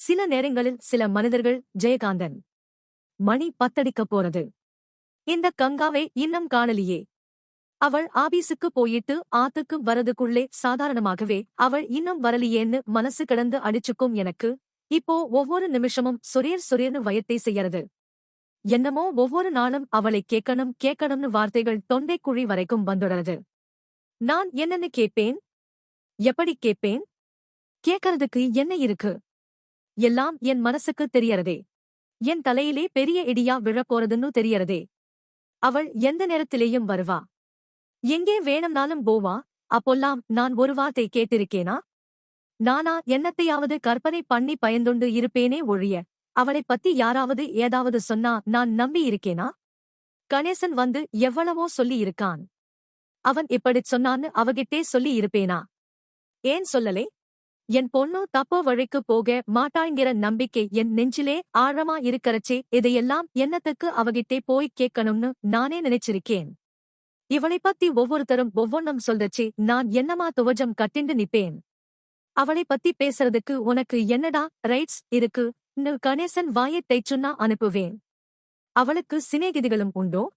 சில நேரங்களில் சில மனிதர்கள் ஜெயகாந்தன் மணி பத்தடிக்கப் போறது. இந்த கங்காவை இன்னும் காணலியே. அவள் ஆபீஸுக்கு போயிட்டு ஆத்துக்கு வரதுக்குள்ளே சாதாரணமாகவே அவள் இன்னும் வரலியேன்னு மனசு கிடந்து அடிச்சுக்கும் எனக்கு. இப்போ ஒவ்வொரு நிமிஷமும் சொரேர் சொரேர்னு வயத்தை செய்யறது. என்னமோ ஒவ்வொரு நாளும் அவளை கேட்கணும் கேட்கணும்னு வார்த்தைகள் தொண்டைக்குழி வரைக்கும் வந்துடுறது. நான் என்னன்னு கேட்பேன்? எப்படி கேட்பேன்? கேட்கறதுக்கு என்ன இருக்கு? எல்லாம் என் மனசுக்கு தெரியறதே என் தலையிலே பெரிய இடியா விழப்போறதுன்னு தெரியறதே அவள் எந்த நேரத்திலேயும் வருவா. எங்கே வேணும்னாலும் போவா. அப்பொல்லாம் நான் ஒரு வார்த்தை கேட்டிருக்கேனா? நானா என்னத்தையாவது கற்பனை பண்ணி பயந்துண்டு இருப்பேனே ஒழிய அவளைப் பத்தி யாராவது ஏதாவது சொன்னா நான் நம்பி இருக்கேனா? கணேசன் வந்து எவ்வளவோ சொல்லி இருக்கான் அவன் இப்படிச் சொன்னான்னு அவகிட்டே சொல்லி இருப்பேனா ஏன் சொல்லலே? என் பொண்ணு தப்போ வழிக்கு போக மாட்டாங்கிற நம்பிக்கை என் நெஞ்சிலே ஆழமா இருக்கறச்சே இதையெல்லாம் என்னத்துக்கு அவகிட்டே போய் கேட்கணும்னு நானே நினைச்சிருக்கேன். இவளைப் பத்தி ஒவ்வொருத்தரும் ஒவ்வொன்னும் சொல்றச்சே நான் என்னமா துவஜம் கட்டிண்டு நிப்பேன்? அவளைப் பத்தி பேசுறதுக்கு உனக்கு என்னடா ரைட்ஸ் இருக்கு? கணேசன் வாயைத் தைச்சுன்னா அனுப்புவேன். அவளுக்கு சிநேகிதிகளும் உண்டோ?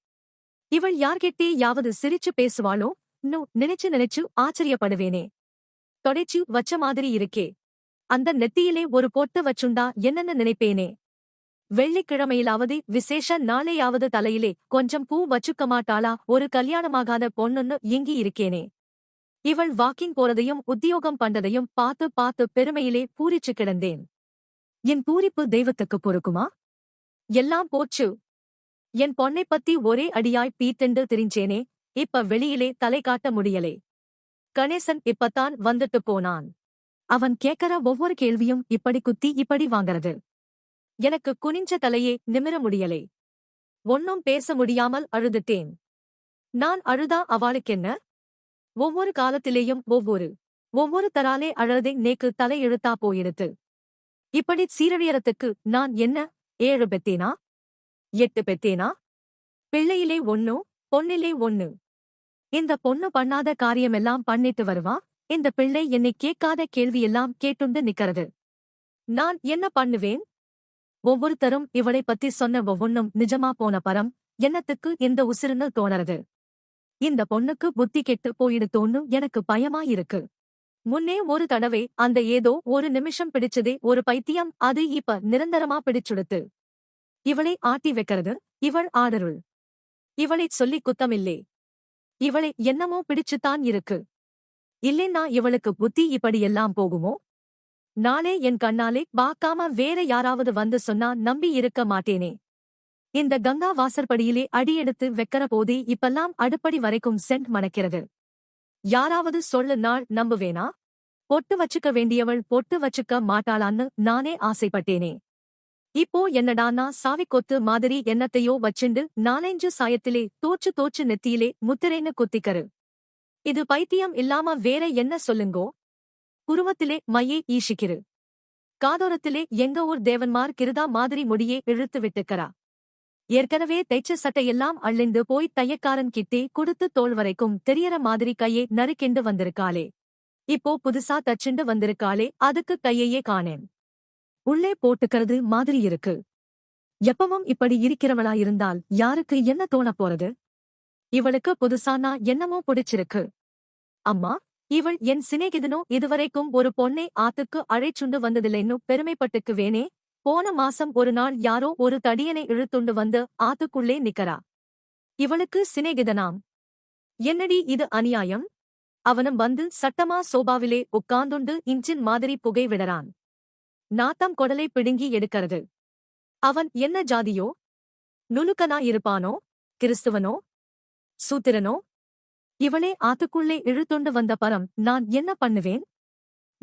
இவள் யார்கிட்டே யாவது சிரிச்சு பேசுவாளோ? நு நினைச்சு நினைச்சு ஆச்சரியப்படுவேனே. தொடைச்சு வச்ச மாதிரி இருக்கே. அந்த நெத்தியிலே ஒரு பொட்டு வச்சுண்டா என்னன்னு நினைப்பேனே. வெள்ளிக்கிழமையிலாவது விசேஷ நாளையாவது தலையிலே கொஞ்சம் பூ வச்சுக்க மாட்டாளா? ஒரு கல்யாணமாகாத பொண்ணுன்னு இங்கி இருக்கேனே. இவள் வாக்கிங் போறதையும் உத்தியோகம் பண்றதையும் பார்த்து பார்த்து பெருமையிலே பூரிச்சு கிடந்தேன். என் பூரிப்பு தெய்வத்துக்கு பொறுக்குமா? எல்லாம் போச்சு. என் பொண்ணைப் பத்தி ஒரே அடியாய் பீத்தெண்டு திரிஞ்சேனே. இப்ப வெளியிலே தலை காட்ட முடியலே. கணேசன் இப்பத்தான் வந்துட்டு போனான். அவன் கேக்கற ஒவ்வொரு கேள்வியும் இப்படி குத்தி இப்படி வாங்கறது. எனக்கு குனிஞ்ச தலையே நிமிர முடியலை. ஒன்னும் பேச முடியாமல் அழுதுட்டேன். நான் அழுதா அவளுக்கென்ன? ஒவ்வொரு காலத்திலேயும் ஒவ்வொரு ஒவ்வொரு தராலே அழுதே நேக்கு தலை இழுத்தா போயிடுத்து. இப்படி சீரழியறத்துக்கு நான் என்ன? ஏழு பெத்தேனா? எட்டு பெத்தேனா? பிள்ளையிலே ஒன்னு பொன்னிலே ஒன்னு இந்த பொண்ணு பண்ணாத காரியமெல்லாம் பண்ணிட்டு வருவா? இந்த பிள்ளை என்னை கேட்காத கேள்வியெல்லாம் கேட்டுண்டு நிக்கிறது நான் என்ன பண்ணுவேன்? ஒவ்வொருத்தரும் இவளைப் பத்தி சொன்ன ஒவ்வொன்னும் நிஜமா போன பரம் என்னத்துக்கு இந்த உசிருன்னு தோணறது. இந்த பொண்ணுக்கு புத்தி கெட்டு போயிடுத்தோன்னு எனக்கு பயமா இருக்கு முன்னே ஒரு தடவை அந்த ஏதோ ஒரு நிமிஷம் பிடிச்சதே ஒரு பைத்தியம் அது இப்ப நிரந்தரமா பிடிச்சுடுத்து. இவளை ஆட்டி வைக்கிறது இவள் ஆடருள் இவளைச் சொல்லி குத்தமில்லே. இவளை என்னமோ பிடிச்சுத்தான் இருக்கு. இல்லைன்னா இவளுக்கு புத்தி இப்படியெல்லாம் போகுமோ? நாளே என் கண்ணாலே பார்க்காம வேற யாராவது வந்து சொன்னா நம்பி இருக்க மாட்டேனே. இந்த கங்கா வாசற்படியிலே அடியெடுத்து வெக்கற போதே இப்பெல்லாம் அடுப்படி வரைக்கும் சென்ட் மணக்கிறது. யாராவது சொல்லு நாள் நம்புவேனா? பொட்டு வச்சுக்க வேண்டியவள் பொட்டு வச்சுக்க மாட்டாளான்னு நானே ஆசைப்பட்டேனே. இப்போ என்னடானா சாவிக்கொத்து மாதிரி என்னத்தையோ வச்சுண்டு நாலஞ்சு சாயத்திலே தோச்சு தோச்சு நெத்தியிலே முத்திரைன்னு குத்திக்கரு. இது பைத்தியம் இல்லாம வேற என்ன சொல்லுங்கோ? குருவத்திலே மையே ஈஷிக்கிரு காதோரத்திலே எங்க ஊர் தேவன்மார் கிருதா மாதிரி முடியே இழுத்து விட்டுக்கரா ஏற்கனவே தைச்ச சட்டையெல்லாம் அள்ளிந்து போய் தையக்காரன் கிட்டே கொடுத்து தோல் வரைக்கும் தெரியற மாதிரி கையை நறுக்கிண்டு வந்திருக்காளே. இப்போ புதுசா தச்சுண்டு வந்திருக்காளே அதுக்கு கையையே காணேன். உள்ளே போட்டுக்கிறது மாதிரி இருக்கு. எப்பவும் இப்படி இருக்கிறவளா இருந்தால் யாருக்கு என்ன தோணப் போறது? இவளுக்கு புதுசானா என்னமோ பிடிச்சிருக்கு. அம்மா இவள் என் சிநேகிதனோ இதுவரைக்கும் ஒரு பொண்ணை ஆத்துக்கு அழைச்சுண்டு வந்ததில்லைன்னு பெருமைப்பட்டுக்கு வேணே. போன மாசம் ஒரு நாள் யாரோ ஒரு தடியனை இழுத்துண்டு வந்து ஆத்துக்குள்ளே நிக்கறா. இவளுக்கு சிநேகிதனாம். என்னடி இது அநியாயம்? அவனும் வந்து சட்டமா சோபாவிலே உட்கார்ந்துண்டு இன்ஜின் மாதிரி புகை விடறான். நாத்தம் குடலை பிடுங்கி எடுக்கிறது. அவன் என்ன ஜாதியோ? நுணுக்கனா இருப்பானோ? கிறிஸ்துவனோ? சூத்திரனோ? இவளே ஆத்துக்குள்ளே இழுத்துண்டு வந்த பரம் நான் என்ன பண்ணுவேன்?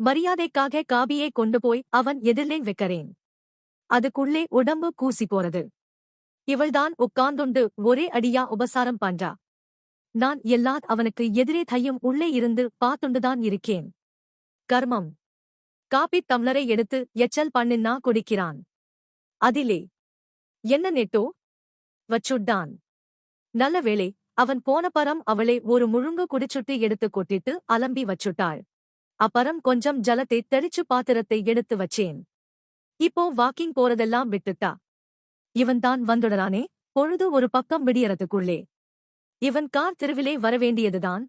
மரியாதைக்காக காபியை கொண்டு போய் அவன் எதிரிலே வைக்கிறேன். அதுக்குள்ளே உடம்பு கூசி போறது. இவள்தான் உட்கார்ந்துண்டு ஒரே அடியா உபசாரம் பண்றா. நான் எல்லாத் அவனுக்கு எதிரே தையும் உள்ளே இருந்து பார்த்துண்டுதான் இருக்கேன். கர்மம். காப்பி தம்ளரை எடுத்து எச்சல் பண்ணின்னா குடிக்கிறான். அதிலே என்ன நெட்டோ? வச்சுட்டான். நல்ல வேளை அவன் போன பரம் அவளை ஒரு முழுங்கு குடிச்சுட்டு எடுத்து கொட்டிட்டு அலம்பி வச்சுட்டாள். அப்பறம் கொஞ்சம் ஜலத்தை தெளிச்சு பாத்திரத்தை எடுத்து வச்சேன். இப்போ வாக்கிங் போறதெல்லாம் விட்டுட்டா? இவன்தான் வந்துடறானே? பொழுது ஒரு பக்கம் விடியறதுக்குள்ளே. இவன் கார் தெருவிலே வரவேண்டியதுதான்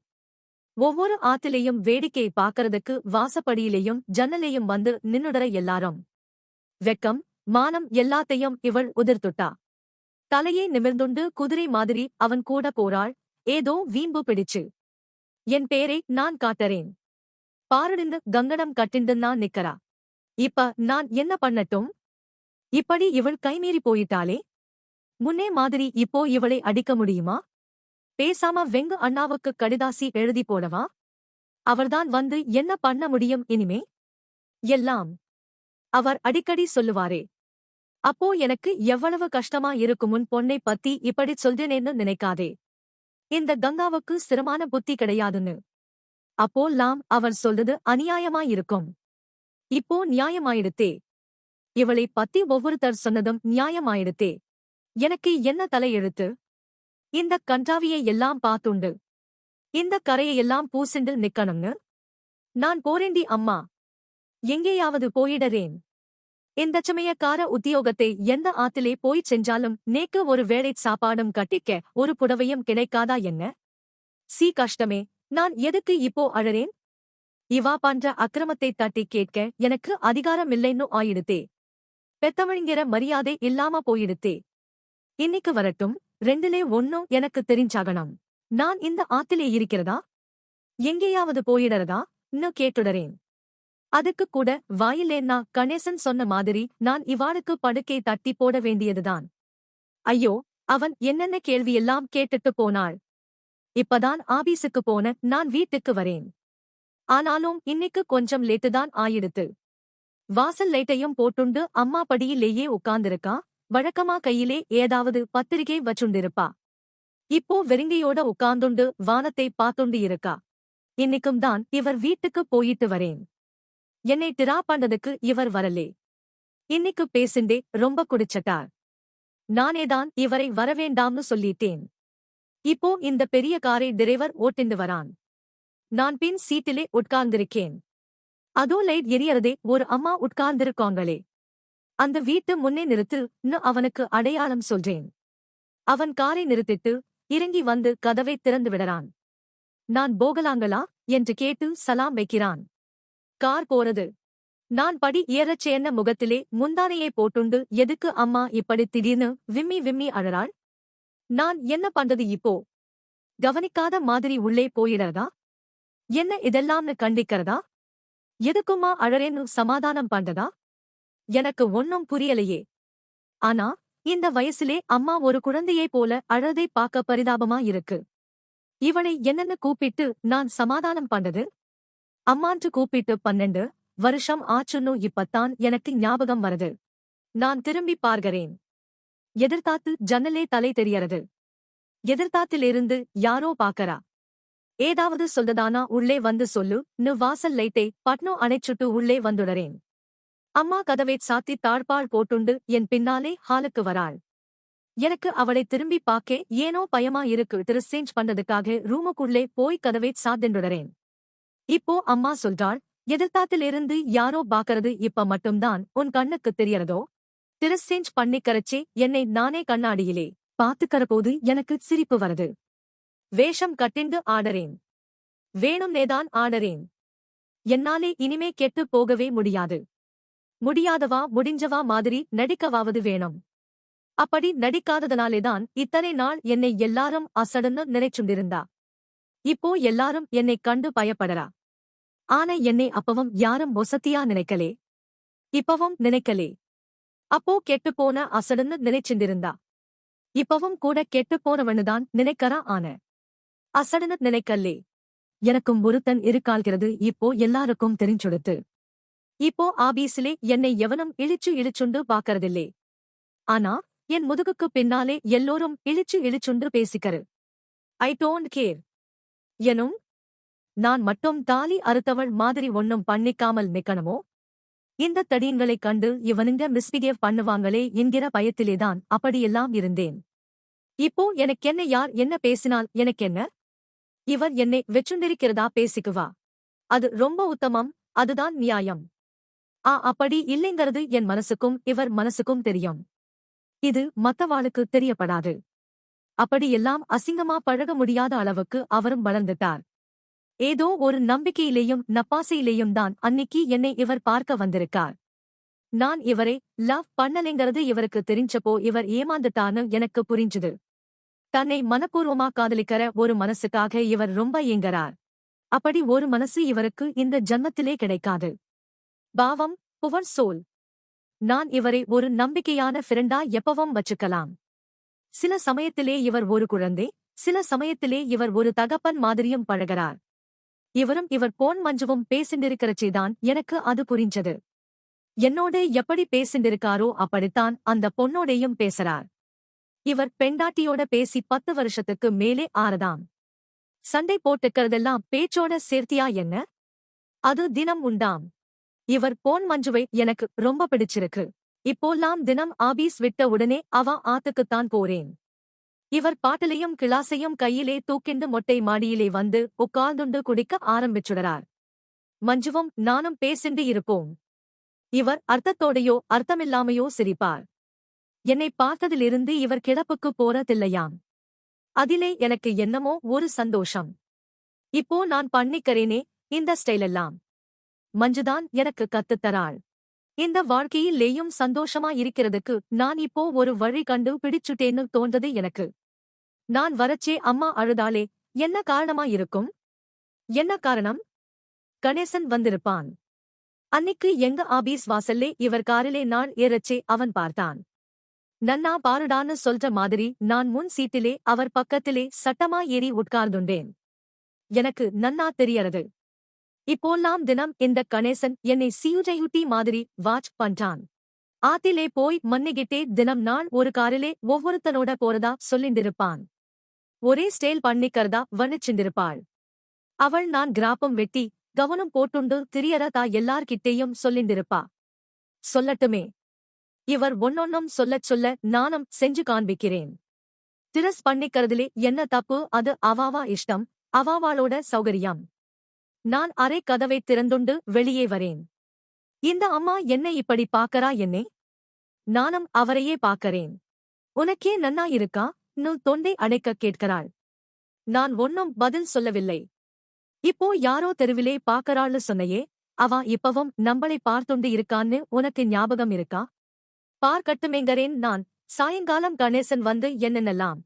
ஒவ்வொரு ஆத்திலையும் வேடிக்கை பாக்கறதுக்கு வாசப்படியிலேயும் ஜன்னலையும் வந்து நின்னுடற எல்லாரும். வெக்கம் மானம் எல்லாத்தையும் இவள் உதிர்த்துட்டா. தலையே நிமிர்ந்துண்டு குதிரை மாதிரி அவன் கூட போறாள் ஏதோ வீம்பு பிடிச்சு. என் பேரை நான் காட்டறேன். பாருடிந்து கங்கடம் கட்டிண்டு நான் நிக்கறா. இப்ப நான் என்ன பண்ணட்டும்? இப்படி இவள் கைமீறி போயிட்டாளே. முன்னே மாதிரி இப்போ இவளை அடிக்க முடியுமா? பேசாம வெங்கு அண்ணாவுக்கு கடிதாசி எழுதி போடவா? அவர்தான் வந்து என்ன பண்ண முடியும் இனிமே? எல்லாம். அவர் அடிக்கடி சொல்லுவாரே. அப்போ எனக்கு எவ்வளவு கஷ்டமா இருக்குமுன் பொண்ணை பத்தி இப்படி சொல்றேனேன்னு நினைக்காதே. இந்த கங்காவுக்கு சிரமான புத்தி கிடையாதுன்னு. அப்போல்லாம் அவர் சொல்றது அநியாயமாயிருக்கும். இப்போ நியாயமாயிடுத்தே. இவளை பத்தி ஒவ்வொருத்தர் சொன்னதும் நியாயமாயிடுத்தே. எனக்கு என்ன தலையெழுத்து? இந்த கன்றாவியை எல்லாம் பாத்துண்டு இந்த கரையையெல்லாம் பூசிண்டு நிக்கணும்னு நான் போரேண்டி அம்மா. எங்கேயாவது போயிடறேன். இந்த சமயக்கார உத்தியோகத்தை எந்த ஆத்திலே போய் செஞ்சாலும் நேக்கு ஒரு வேளை சாப்பாடும் கட்டிக்க ஒரு புடவையும் கிடைக்காதா என்ன? சி கஷ்டமே. நான் எதுக்கு இப்போ அழறேன்? இவா பண்ற அக்கிரமத்தை தட்டி கேட்க எனக்கு அதிகாரம் இல்லைன்னு ஆயிடுத்தே. பெத்தவழிங்கிற மரியாதை இல்லாம போயிடுத்தே. இன்னைக்கு வரட்டும். ரெண்டுலே ஒன்னும் எனக்கு தெரிஞ்சாகணும். நான் இந்த ஆத்திலே இருக்கிறதா? எங்கேயாவது போயிடறதா? இன்னும் கேட்டுடறேன். அதுக்கு கூட வாயிலேன்னா கணேசன் சொன்ன மாதிரி நான் இவாளுக்கு படுக்கை தட்டி போட வேண்டியதுதான். ஐயோ அவன் என்னென்ன கேள்வியெல்லாம் கேட்டுட்டு போனாள். இப்பதான் ஆபீஸுக்கு போன நான் வீட்டுக்கு வரேன். ஆனாலும் இன்னைக்கு கொஞ்சம் லேட்டுதான் ஆயிடுத்து. வாசல் லைட்டையும் போட்டுண்டு அம்மா படியிலேயே உட்கார்ந்திருக்கா? வழக்கமா கையிலே ஏதாவது பத்திரிகை வச்சுண்டிருப்பா. இப்போ வெறுங்கையோட உட்கார்ந்துண்டு வானத்தை பார்த்துண்டு இருக்கா. இன்னைக்கும் தான் இவர் வீட்டுக்கு போயிட்டு வரேன். என்னை டிரா பண்ணதுக்கு இவர் வரலே. இன்னைக்கு பேசிண்டே ரொம்ப குடிச்சட்டார் நானேதான் இவரை வரவேண்டாம்னு சொல்லிட்டேன். இப்போ இந்த பெரிய காரை டிரைவர் ஓட்டிண்டு வரான். நான் பின் சீட்டிலே உட்கார்ந்திருக்கேன். அதோ லைட் எரியறதே ஒரு அம்மா உட்கார்ந்திருக்காங்களே. அந்த வீட்டு முன்னே நிறுத்து அவனுக்கு அடையாளம் சொல்றேன். அவன் காரை நிறுத்திட்டு இறங்கி வந்து கதவை திறந்து விடறான். நான் போகலாங்களா? என்று கேட்டு சலாம் வைக்கிறான். கார் போறது. நான் படி ஏறச் சேர்ந்த முகத்திலே முந்தானையை போட்டுண்டு எதுக்கு அம்மா இப்படி திடீர்னு விம்மி விம்மி அழறாள்? நான் என்ன பண்றது இப்போ? கவனிக்காத மாதிரி உள்ளே போயிடறதா? என்ன இதெல்லாம்னு கண்டிக்கிறதா? எதுக்குமா அழறேன்னு சமாதானம் பண்றதா? எனக்கு ஒன்னும் புரியலையே. ஆனா இந்த வயசுலே அம்மா ஒரு குழந்தையை போல அழதை பார்க்க பரிதாபமா இருக்கு. இவனை என்னன்னு கூப்பிட்டு நான் சமாதானம் பண்றது அம்மான்று கூப்பிட்டு பன்னெண்டு வருஷம் ஆச்சுன்னு இப்பத்தான் எனக்கு ஞாபகம் வருது. நான் திரும்பி பார்க்கிறேன். எதிர்த்தாத்து ஜன்னலே தலை தெரியறது எதிர்த்தாத்திலிருந்து யாரோ பாக்கறா ஏதாவது சொல்றதானா உள்ளே வந்து சொல்லு. நு வாசல் லைட்டை பட்னோ அணைச்சுட்டு உள்ளே வந்துடறேன். அம்மா கதவை சாத்தி தாழ்பாள் போட்டுண்டு என் பின்னாலே ஹாலுக்கு வராள். எனக்கு அவளை திரும்பி பார்க்க ஏனோ பயமா இருக்கு திரு சேஞ்ச் பண்ணதுக்காக ரூமுக்குள்ளே போய் கதவை சாத்தின்றுடறேன் இப்போ அம்மா சொல்றாள் எதிர்த்தாத்திலிருந்து யாரோ பாக்கறது இப்ப மட்டும்தான் உன் கண்ணுக்கு தெரியறதோ? திருசேஞ்ச் பண்ணிக்கரச்சே என்னை நானே கண்ணாடியிலே பாத்துக்கற போது எனக்கு சிரிப்பு வருது. வேஷம் கட்டிண்டு ஆடறேன். வேணும்னேதான் ஆடறேன். என்னாலே இனிமே கெட்டு போகவே முடியாது. முடியாதவா முடிஞ்சவா மாதிரி நடிக்கவாவது வேணும். அப்படி நடிக்காததனாலேதான் இத்தனை நாள் என்னை எல்லாரும் அசடன்னு நினைச்சுண்டிருந்தா. இப்போ எல்லாரும் என்னை கண்டு பயப்படறா. ஆனா என்னை அப்பவும் யாரும் ஒசத்தியா நினைக்கலே. இப்பவும் நினைக்கலே. அப்போ கெட்டுப்போன அசடன்னு நினைச்சுண்டிருந்தா. இப்பவும் கூட கெட்டுப்போனவனுதான் நினைக்கறா ஆன. அசடன்னு நினைக்கல்லே. எனக்கும் ஒருத்தன் இருக்காள்கிறது இப்போ எல்லாருக்கும் தெரிஞ்சுடுத்து. இப்போ ஆபீஸிலே என்னை எவனும் இழிச்சு இழிச்சுண்டு பாக்கறதில்லே ஆனா என் முதுகுக்கு பின்னாலே எல்லோரும் இழிச்சு இழிச்சுண்டு பேசிக்கரு. ஐ டோன்ட் கேர் எனும் நான் மட்டும் தாலி அறுத்தவள் மாதிரி ஒன்னும் பண்ணிக்காமல் நிக்கணுமோ? இந்த தடியங்களைக் கண்டு இவனுங்க மிஸ்பிகேவ் பண்ணுவாங்களே என்கிற பயத்திலேதான் அப்படியெல்லாம் இருந்தேன். இப்போ எனக்கென்ன யார் என்ன பேசினால் எனக்கென்ன? இவர் என்னை வெச்சுண்டிருக்கிறதா பேசிக்குவா? அது ரொம்ப உத்தமம் அதுதான் நியாயம். ஆ அப்படி இல்லைங்கிறது என் மனசுக்கும் இவர் மனசுக்கும் தெரியும். இது மத்தவாளுக்கு தெரியப்படாது. அப்படியெல்லாம் அசிங்கமா பழக முடியாத அளவுக்கு அவரும் வளர்ந்துட்டார். ஏதோ ஒரு நம்பிக்கையிலேயும் நப்பாசையிலேயும் தான் அன்னிக்கு என்னை இவர் பார்க்க வந்திருக்கார். நான் இவரை லவ் பண்ணலைங்கிறது இவருக்கு தெரிஞ்சப்போ இவர் ஏமாந்துட்டான்னு எனக்கு புரிஞ்சுது. தன்னை மனப்பூர்வமா காதலிக்கிற ஒரு மனசுக்காக இவர் ரொம்ப ஏங்கறார். அப்படி ஒரு மனசு இவருக்கு இந்த ஜன்மத்திலே கிடைக்காது. பாவம் புவர் சோல். நான் இவரை ஒரு நம்பிக்கையான ஃப்ரெண்டா எப்பவும் வச்சுக்கலாம். சில சமயத்திலே இவர் ஒரு குழந்தை சில சமயத்திலே இவர் ஒரு தகப்பன் மாதிரியும் பழகிறார். இவரும் இவர் போன் மஞ்சுவும் பேசிண்டிருக்கிறச்சேதான் எனக்கு அது புரிஞ்சது. என்னோடு எப்படி பேசிண்டிருக்காரோ அப்படித்தான் அந்த பொண்ணோடையும் பேசுறார். இவர் பெண்டாட்டியோட பேசி பத்து வருஷத்துக்கு மேலே ஆறதாம். சண்டை போட்டுக்கிறதெல்லாம் பேச்சோட சேர்த்தியா என்ன? அது தினம் உண்டாம். இவர் போன் மஞ்சுவை எனக்கு ரொம்ப பிடிச்சிருக்கு. இப்போல்லாம் தினம் ஆபீஸ் விட்ட உடனே அவ ஆத்துக்குத்தான் போறேன். இவர் பாட்டிலையும் கிளாஸையும் கையிலே தூக்கிண்டு மொட்டை மாடியிலே வந்து உட்கார்ந்துண்டு குடிக்க ஆரம்பிச்சுடறார். மஞ்சுவும் நானும் பேசிண்டு இருப்போம். இவர் அர்த்தத்தோடையோ அர்த்தமில்லாமையோ சிரிப்பார். என்னை பார்த்ததிலிருந்து இவர் கிடப்புக்கு போறதில்லையாம். அதிலே எனக்கு என்னமோ ஒரு சந்தோஷம். இப்போ நான் பண்ணிக்கிறேனே இந்த ஸ்டைலெல்லாம். மஞ்சுதான் எனக்கு கத்துத்தராள். இந்த வாழ்க்கையிலேயும் சந்தோஷமா இருக்கிறதுக்கு நான் இப்போ ஒரு வழி கண்டு பிடிச்சுட்டேன்னு தோன்றது எனக்கு. நான் வரச்சே அம்மா அழுதாலே என்ன காரணமா இருக்கும் என்ன காரணம்? கணேசன் வந்திருப்பான். அன்னிக்கு எங்க ஆபீஸ் வாசல்லே இவர் காரிலே நான் ஏறச்சே அவன் பார்த்தான். நன்னா பாருடான்னு சொல்ற மாதிரி நான் முன் சீட்டிலே அவர் பக்கத்திலே சட்டமா ஏறி உட்கார்ந்துண்டேன். எனக்கு நன்னா தெரியறது. இப்போல்லாம் தினம் இந்த கணேசன் என்னை சியுஜையுட்டி மாதிரி வாட்ச் பண்றான். ஆத்திலே போய் மன்னிக்கிட்டே தினம் நான் ஒரு காரிலே ஒவ்வொருத்தனோட போறதா சொல்லிண்டிருப்பான் ஒரே ஸ்டேல் பண்ணிக்கிறதா வணிச்சிண்டிருப்பாள் அவள் நான் கிராப்பம் வெட்டி கவனம் போட்டுண்டு திரியறதா எல்லார்கிட்டேயும் சொல்லிண்டிருப்பா சொல்லட்டுமே. இவர் ஒன்னொன்னும் சொல்லச் சொல்ல நானும் செஞ்சு காண்பிக்கிறேன். திரஸ் பண்ணிக்கிறதுலே என்ன தப்பு? அது அவாவா இஷ்டம் அவாவாளோட சௌகரியம். நான் அரை கதவை திறந்துண்டு வெளியே வரேன். இந்த அம்மா என்னை இப்படி பாக்கறா என்னே? நானும் அவரையே பாக்கறேன் உனக்கே நன்னா இருக்கா? தொண்டை அடைக்க கேட்கிறாள். நான் ஒன்னும் பதில் சொல்லவில்லை. இப்போ யாரோ தெருவிலே பாக்கறாள்னு சொன்னையே அவ இப்பவும் நம்மளை பார்த்துண்டு இருக்கான்னு உனக்கு ஞாபகம் இருக்கா? பார்க்கட்டுமேங்கறேன் நான். சாயங்காலம் கணேசன் வந்து என்னென்னலாம்?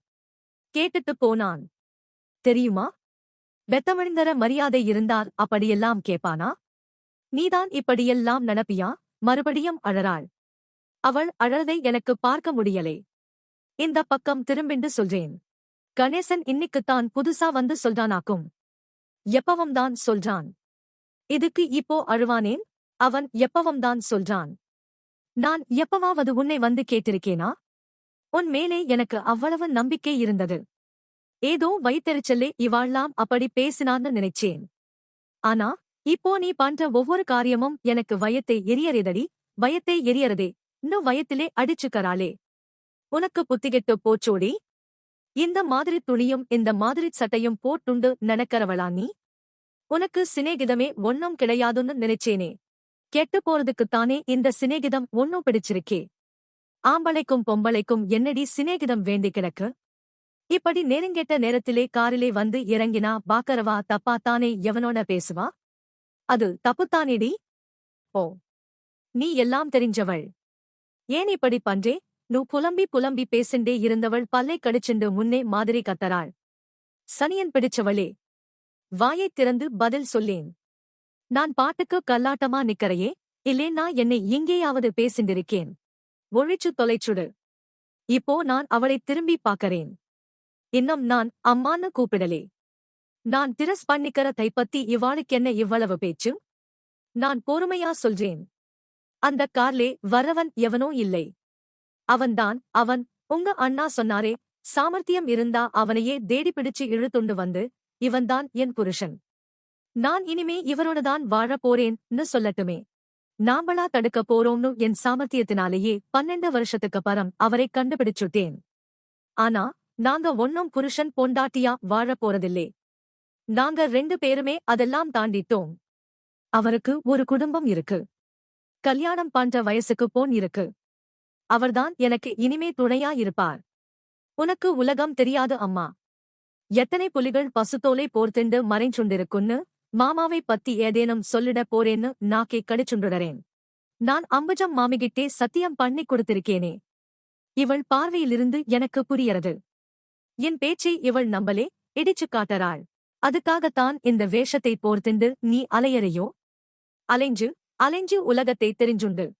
கேட்டுட்டு போனான். தெரியுமா? பெத்தமிழ்ந்தர மரியாதை இருந்தால் அப்படியெல்லாம் கேப்பானா? நீதான் இப்படியெல்லாம் நனப்பியா மறுபடியும் அழறாள். அவள் அழறதை எனக்கு பார்க்க முடியலே. இந்த பக்கம் திரும்பிண்டு சொல்றேன். கணேசன் இன்னைக்குத்தான் புதுசா வந்து சொல்றானாக்கும். எப்பவும் தான் சொல்றான்? இதுக்கு இப்போ அழுவானேன்? அவன் எப்பவும் தான் சொல்றான்? நான் எப்பவாவது உன்னை வந்து கேட்டிருக்கேனா? உன் மேலே எனக்கு அவ்வளவு நம்பிக்கை இருந்தது. ஏதோ வைத்தெரிச்சல்லே இவாள்லாம் அப்படி பேசினான்னு நினைச்சேன். ஆனா இப்போ நீ பண்ற ஒவ்வொரு காரியமும் எனக்கு வயத்தை எரியறதடி வயத்தை எரியறதே இன்னும் வயத்திலே அடிச்சுக்கறாளே. உனக்கு புத்திகெட்டு போச்சோடி? இந்த மாதிரி துணியும் இந்த மாதிரி சட்டையும் போட்டுண்டு நினைக்கிறவளா நீ? உனக்கு சிநேகிதமே ஒன்னும் கிடையாதுன்னு நினைச்சேனே. கெட்டு போறதுக்குத்தானே இந்த சிநேகிதம் ஒன்னும் பிடிச்சிருக்கே. ஆம்பளைக்கும் பொம்பளைக்கும் என்னடி சிநேகிதம் வேண்டி கிடக்கு? இப்படி நெருங்கெட்ட நேரத்திலே காரிலே வந்து இறங்கினா பாக்கரவா தப்பாத்தானே எவனோட பேசுவா? அது தப்புத்தானேடி? ஓ நீ எல்லாம் தெரிஞ்சவள். ஏன் இப்படி பண்றே நூ புலம்பி புலம்பி பேசிண்டே இருந்தவள் பல்லை கடிச்சுண்டு முன்னே மாதிரி கத்தறாள். சனியன் பிடிச்சவளே வாயைத் திறந்து பதில் சொல்லேன். நான் பாட்டுக்கு கல்லாட்டமா நிக்கறையே? இல்லேன்னா என்னை எங்கேயாவது பேசிண்டிருக்கேன். ஒழிச்சு தொலைச்சுடு. இப்போ நான் அவளை திரும்பி பார்க்கறேன் இன்னும் நான் அம்மான்னு கூப்பிடலே. நான் திரஸ் பண்ணிக்கிற தைப்பத்தி இவாளுக்கென்ன இவ்வளவு பேச்சு? நான் பொறுமையா சொல்றேன். அந்த கார்லே வரவன் எவனோ இல்லை. அவன்தான் அவன் உங்க அண்ணா சொன்னாரே சாமர்த்தியம் இருந்தா அவனையே தேடி பிடிச்சு இழுத்துண்டு வந்து இவன்தான் என் புருஷன். நான் இனிமே இவரோடதான் வாழப் போறேன்னு சொல்லட்டுமே. நாம்பளா தடுக்க போறோம்னு என் சாமர்த்தியத்தினாலேயே பன்னெண்டு வருஷத்துக்கு பரம் அவரை கண்டுபிடிச்சுட்டேன். ஆனா நாங்க ஒன்னும் புருஷன் பொண்டாட்டியா வாழப் போறதில்லே. நாங்க ரெண்டு பேருமே அதெல்லாம் தாண்டிட்டோம். அவருக்கு ஒரு குடும்பம் இருக்கு. கல்யாணம் பண்ற வயசுக்கு போன் இருக்கு. அவர்தான் எனக்கு இனிமே துணையா இருப்பார். உனக்கு உலகம் தெரியாது அம்மா. எத்தனை புலிகள் பசுத்தோலை போர்த்திண்டு மறைஞ்சுண்டிருக்குன்னு மாமாவை பத்தி ஏதேனும் சொல்லிட போறேன்னு நாக்கே கடிச்சுண்டுடறேன். நான் அம்புஜம் மாமிகிட்டே சத்தியம் பண்ணி கொடுத்திருக்கேனே. இவள் பார்வையிலிருந்து எனக்கு புரியறது. என் பேச்சை இவள் நம்பலே? இடிச்சு காட்டறாள். அதுக்காகத்தான் இந்த வேஷத்தை போர்த்திண்டு நீ அலையறையோ? அலைஞ்சு அலைஞ்சு உலகத்தை தெரிஞ்சுண்டு.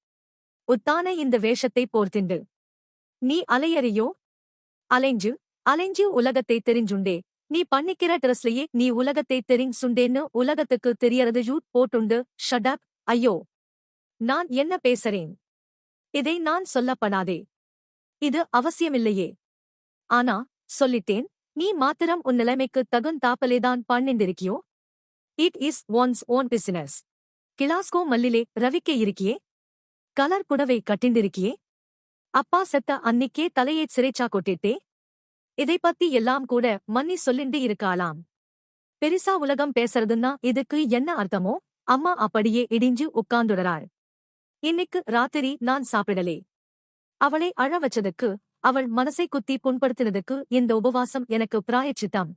உத்தான இந்த வேஷத்தை போர்த்திண்டு. நீ அலையறையோ? அலைஞ்சு அலைஞ்சு உலகத்தை தெரிஞ்சுண்டே. நீ பண்ணிக்கிற ட்ரெஸ்லயே நீ உலகத்தை தெரிஞ்சுண்டேன்னு உலகத்துக்கு தெரியறது யூட் போட்டுண்டு ஷடப் ஐயோ. நான் என்ன பேசறேன்? இதை நான் சொல்லப்படாதே. இது அவசியமில்லையே. ஆனா சொல்லிட்டேன். நீ மாத்திரம் உன் நிலைமைக்கு தகுந்தாப்பலேதான் பண்ணிண்டிருக்கியோ it is one's own business Glasgow மல்லிலே ரவிக்கே இருக்கியே? கலர் புடவை கட்டிண்டிருக்கியே அப்பா செத்த அன்னிக்கே தலையை சிறைச்சா கொட்டிட்டே? இதை பத்தி எல்லாம் கூட மன்னி சொல்லிண்டு இருக்காளாம். பெரிசா உலகம் பேசறதுன்னா இதுக்கு என்ன அர்த்தமோ? அம்மா அப்படியே இடிஞ்சு உட்கார்ந்துடறாள். இன்னைக்கு ராத்திரி நான் சாப்பிடலே. அவளை அழ வச்சதுக்கு அவள் மனசை குத்தி புண்படுத்தினதுக்கு இந்த உபவாசம் எனக்கு பிராயச்சித்தம்.